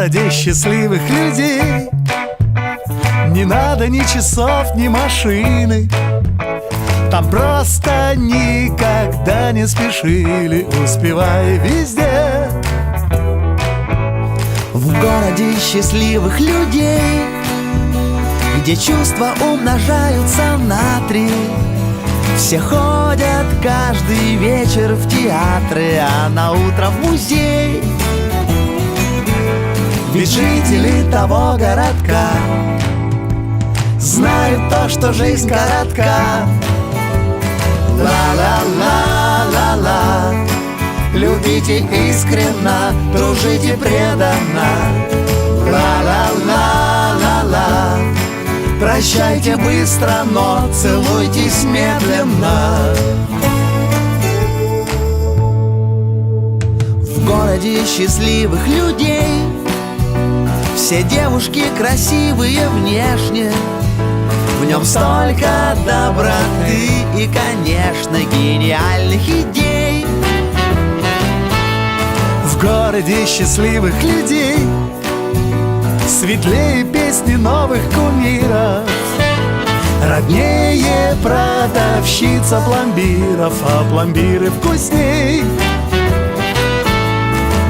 городе счастливых людей. Не надо ни часов, ни машины. Там просто никогда не спешили Успевая везде. В городе счастливых людей Где чувства умножаются на три. Все ходят каждый вечер в театры А на утро в музей Ведь жители того городка Знают то, что жизнь коротка. Ла-ла-ла-ла-ла. Любите искренно, дружите преданно. Ла-ла-ла-ла-ла. Прощайте быстро, но целуйтесь медленно. В городе счастливых людей Все девушки красивые внешне. В нем столько доброты и, конечно, гениальных идей. В городе счастливых людей Светлее песни новых кумиров. Роднее продавщица пломбиров А пломбиры вкусней.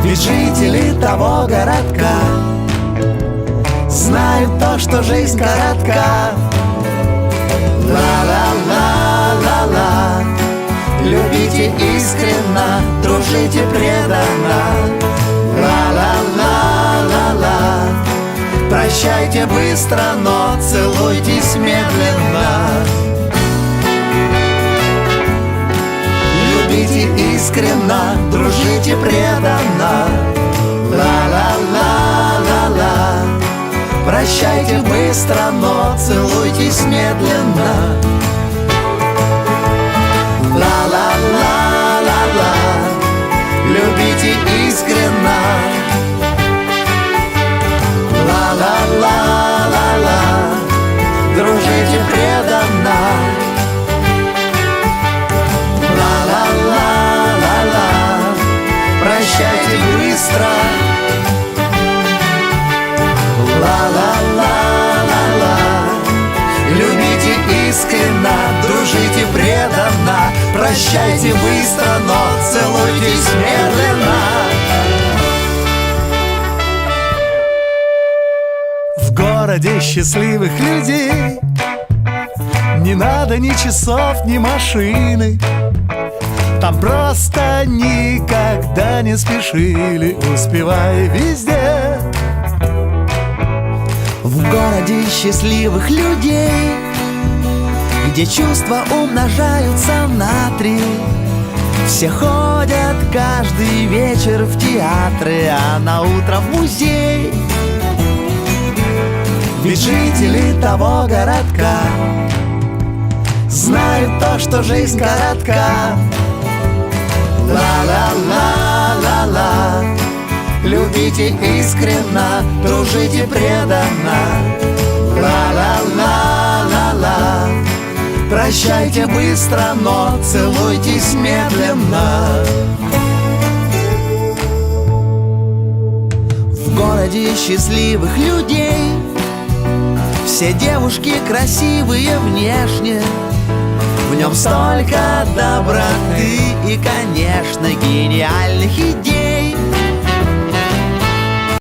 Ведь жители того городка Знают то, что жизнь коротка. Ла-ла-ла-ла-ла. Любите искренно, дружите преданно. Ла-ла-ла-ла-ла. Прощайте быстро, но целуйтесь медленно. Любите искренно, дружите преданно Прощайте быстро, но целуйтесь медленно городе счастливых людей Не надо ни часов, ни машины. Там просто никогда не спешили Успевая везде. В городе счастливых людей Где чувства умножаются на три. Все ходят каждый вечер в театры А на утро в музей Ведь жители того городка Знают то, что жизнь коротка. Ла-ла-ла-ла-ла. Любите искренно, дружите преданно. Ла-ла-ла-ла-ла. Прощайте быстро, но целуйтесь медленно. В городе счастливых людей Все девушки красивые внешне. В нем столько доброты и, конечно, гениальных идей